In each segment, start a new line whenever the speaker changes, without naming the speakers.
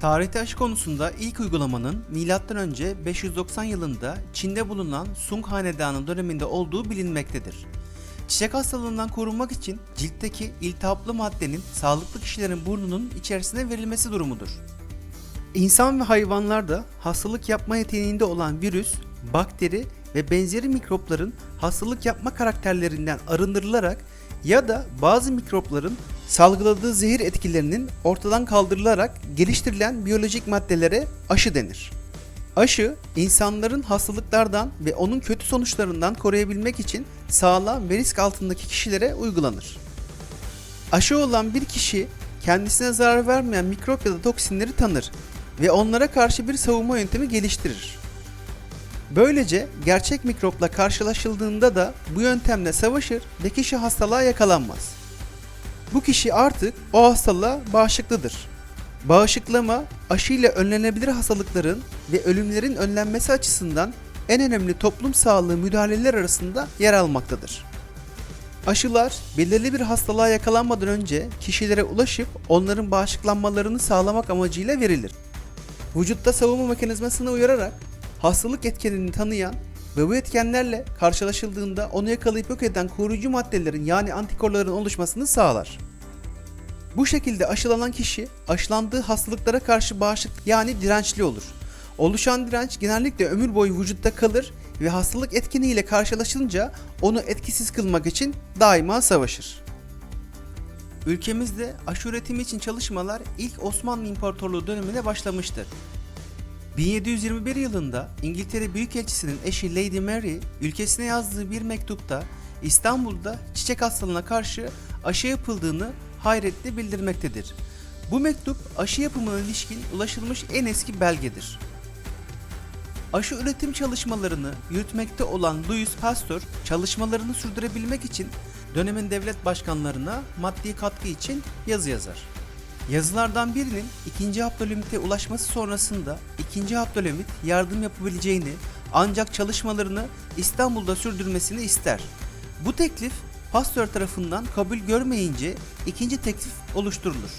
Tarihte aşı konusunda ilk uygulamanın M.Ö. 590 yılında Çin'de bulunan Sung Hanedanı döneminde olduğu bilinmektedir. Çiçek hastalığından korunmak için ciltteki iltihaplı maddenin sağlıklı kişilerin burnunun içerisine verilmesi durumudur. İnsan ve hayvanlarda hastalık yapma yeteneğinde olan virüs, bakteri ve benzeri mikropların hastalık yapma karakterlerinden arındırılarak ya da bazı mikropların salgıladığı zehir etkilerinin ortadan kaldırılarak geliştirilen biyolojik maddelere aşı denir. Aşı, insanların hastalıklardan ve onun kötü sonuçlarından koruyabilmek için sağlam ve risk altındaki kişilere uygulanır. Aşı olan bir kişi kendisine zarar vermeyen mikrop ya da toksinleri tanır ve onlara karşı bir savunma yöntemi geliştirir. Böylece gerçek mikropla karşılaşıldığında da bu yöntemle savaşır ve kişi hastalığa yakalanmaz. Bu kişi artık o hastalığa bağışıklıdır. Bağışıklama aşıyla önlenebilir hastalıkların ve ölümlerin önlenmesi açısından en önemli toplum sağlığı müdahaleler arasında yer almaktadır. Aşılar belirli bir hastalığa yakalanmadan önce kişilere ulaşıp onların bağışıklanmalarını sağlamak amacıyla verilir. Vücutta savunma mekanizmasını uyararak hastalık etkenini tanıyan ve bu etkenlerle karşılaşıldığında onu yakalayıp yok eden koruyucu maddelerin yani antikorların oluşmasını sağlar. Bu şekilde aşılanan kişi aşılandığı hastalıklara karşı bağışıklı yani dirençli olur. Oluşan direnç genellikle ömür boyu vücutta kalır ve hastalık etkeniyle karşılaşınca onu etkisiz kılmak için daima savaşır. Ülkemizde aşı üretimi için çalışmalar ilk Osmanlı İmparatorluğu döneminde başlamıştır. 1721 yılında İngiltere Büyükelçisi'nin eşi Lady Mary ülkesine yazdığı bir mektupta İstanbul'da çiçek hastalığına karşı aşı yapıldığını hayretle bildirmektedir. Bu mektup aşı yapımına ilişkin ulaşılmış en eski belgedir. Aşı üretim çalışmalarını yürütmekte olan Louis Pasteur çalışmalarını sürdürebilmek için dönemin devlet başkanlarına maddi katkı için yazı yazar. Yazılardan birinin 2. Abdülhamit'e ulaşması sonrasında 2. Abdülhamit yardım yapabileceğini ancak çalışmalarını İstanbul'da sürdürmesini ister. Bu teklif Pasteur tarafından kabul görmeyince ikinci teklif oluşturulur.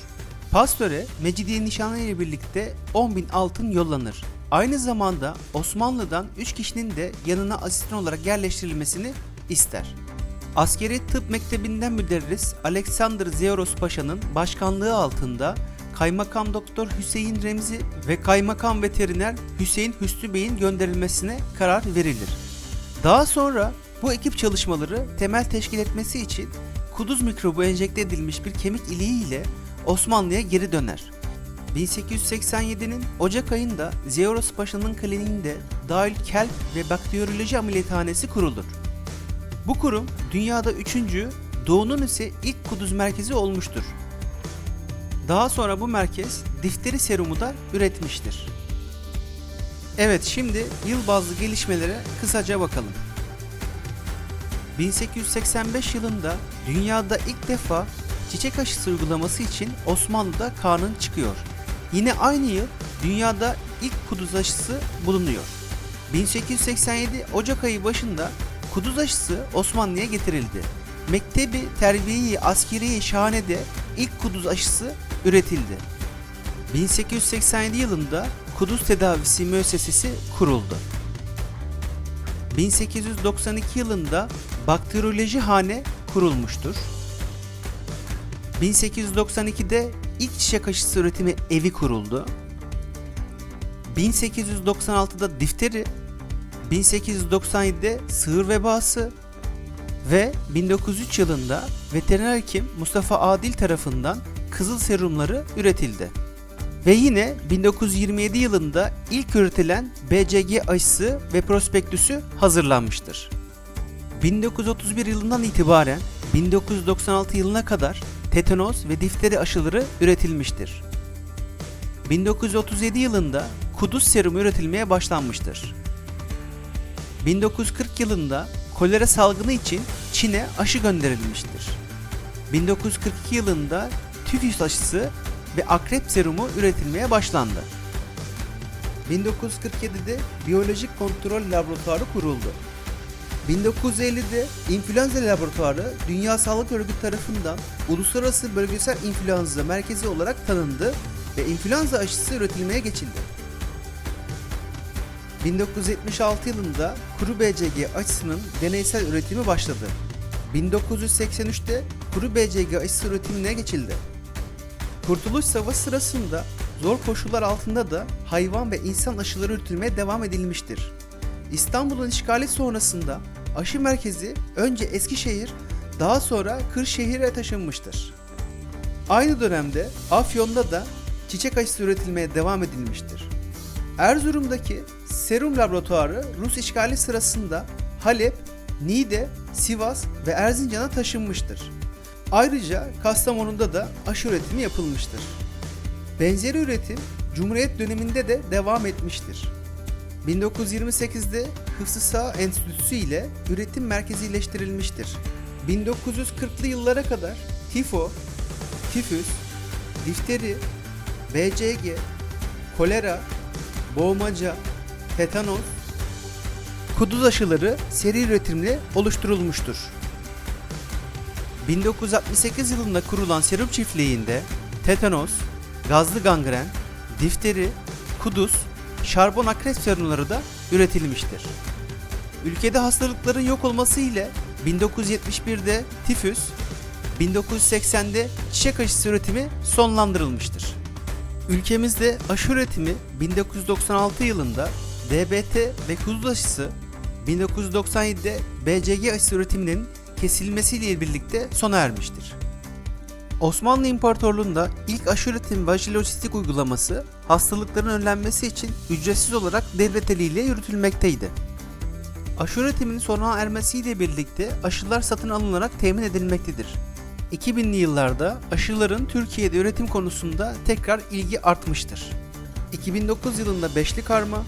Pasteur'e Mecidiye nişanı ile birlikte 10.000 altın yollanır. Aynı zamanda Osmanlı'dan 3 kişinin de yanına asistan olarak yerleştirilmesini ister. Askeri Tıp Mektebi'nden müderris Alexander Zeoros Paşa'nın başkanlığı altında Kaymakam Doktor Hüseyin Remzi ve Kaymakam Veteriner Hüseyin Hüsnü Bey'in gönderilmesine karar verilir. Daha sonra bu ekip çalışmaları temel teşkil etmesi için kuduz mikrobu enjekte edilmiş bir kemik iliği ile Osmanlı'ya geri döner. 1887'nin Ocak ayında Zeoros Paşa'nın kliniğinde dahil kelp ve bakteriyoloji ameliyathanesi kurulur. Bu kurum dünyada üçüncü, doğunun ise ilk kuduz merkezi olmuştur. Daha sonra bu merkez difteri serumu da üretmiştir. Evet şimdi yıl bazlı gelişmelere kısaca bakalım. 1885 yılında dünyada ilk defa çiçek aşısı uygulaması için Osmanlı'da kanun çıkıyor. Yine aynı yıl dünyada ilk kuduz aşısı bulunuyor. 1887 Ocak ayı başında kuduz aşısı Osmanlı'ya getirildi. Mektebi Terbiye-i Askeri Şahane'de ilk kuduz aşısı üretildi. 1887 yılında kuduz tedavisi müessesesi kuruldu. 1892 yılında bakteriyoloji hane kurulmuştur. 1892'de ilk çiçek aşısı üretimi evi kuruldu. 1896'da difteri, 1897'de sığır vebası ve 1903 yılında veteriner hekim Mustafa Adil tarafından kızıl serumları üretildi. Ve yine 1927 yılında ilk üretilen BCG aşısı ve prospektüsü hazırlanmıştır. 1931 yılından itibaren 1996 yılına kadar tetanoz ve difteri aşıları üretilmiştir. 1937 yılında kuduz serumu üretilmeye başlanmıştır. 1940 yılında kolera salgını için Çin'e aşı gönderilmiştir. 1942 yılında tifüs aşısı ve akrep serumu üretilmeye başlandı. 1947'de biyolojik kontrol laboratuvarı kuruldu. 1950'de influenza laboratuvarı Dünya Sağlık Örgütü tarafından Uluslararası Bölgesel İnfluenza Merkezi olarak tanındı ve influenza aşısı üretilmeye geçildi. 1976 yılında kuru BCG aşısının deneysel üretimi başladı. 1983'te kuru BCG aşısı üretimine geçildi. Kurtuluş Savaşı sırasında zor koşullar altında da hayvan ve insan aşıları üretilmeye devam edilmiştir. İstanbul'un işgali sonrasında aşı merkezi önce Eskişehir, daha sonra Kırşehir'e taşınmıştır. Aynı dönemde Afyon'da da çiçek aşısı üretilmeye devam edilmiştir. Erzurum'daki Serum Laboratuvarı Rus işgali sırasında Halep, Niğde, Sivas ve Erzincan'a taşınmıştır. Ayrıca Kastamonu'da da aşı üretimi yapılmıştır. Benzeri üretim Cumhuriyet döneminde de devam etmiştir. 1928'de Hıfzı Sağ Enstitüsü ile üretim merkezileştirilmiştir. 1940'lı yıllara kadar tifo, tifüs, difteri, BCG, kolera, boğmaca, tetanos, kuduz aşıları seri üretimle oluşturulmuştur. 1968 yılında kurulan serum çiftliğinde tetanos, gazlı gangren, difteri, kuduz, şarbon akrep serumları da üretilmiştir. Ülkede hastalıkların yok olması ile 1971'de tifüs, 1980'de çiçek aşısı üretimi sonlandırılmıştır. Ülkemizde aşı üretimi 1996 yılında DBT ve kuduz aşısı, 1997'de BCG aşısı üretiminin kesilmesiyle birlikte sona ermiştir. Osmanlı İmparatorluğu'nda ilk aşı üretim ve uygulaması hastalıkların önlenmesi için ücretsiz olarak devlet eliyle yürütülmekteydi. Aşı üretiminin sona ermesiyle birlikte aşılar satın alınarak temin edilmektedir. 2000'li yıllarda aşıların Türkiye'de üretim konusunda tekrar ilgi artmıştır. 2009 yılında beşli karma,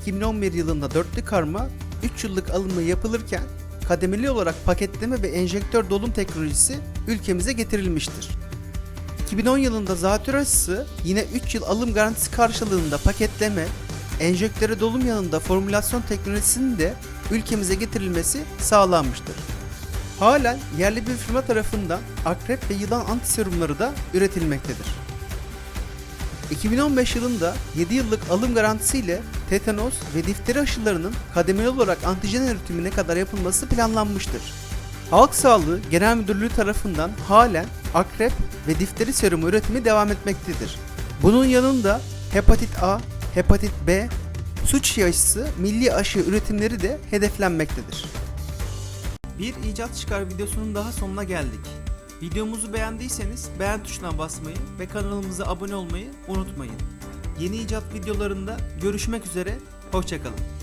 2011 yılında dörtlü karma 3 yıllık alımı yapılırken kademeli olarak paketleme ve enjektör dolum teknolojisi ülkemize getirilmiştir. 2010 yılında zatürre aşısı yine 3 yıl alım garantisi karşılığında paketleme, enjektöre dolum yanında formülasyon teknolojisinin de ülkemize getirilmesi sağlanmıştır. Halen yerli bir firma tarafından akrep ve yılan antiserumları da üretilmektedir. 2015 yılında 7 yıllık alım garantisiyle tetanos ve difteri aşılarının kademeli olarak antijen üretimine kadar yapılması planlanmıştır. Halk Sağlığı Genel Müdürlüğü tarafından halen akrep ve difteri serumu üretimi devam etmektedir. Bunun yanında hepatit A, hepatit B, su çiğ aşısı milli aşı üretimleri de hedeflenmektedir. Bir icat çıkar videosunun daha sonuna geldik. Videomuzu beğendiyseniz beğen tuşuna basmayı ve kanalımıza abone olmayı unutmayın. Yeni icat videolarında görüşmek üzere, hoşçakalın.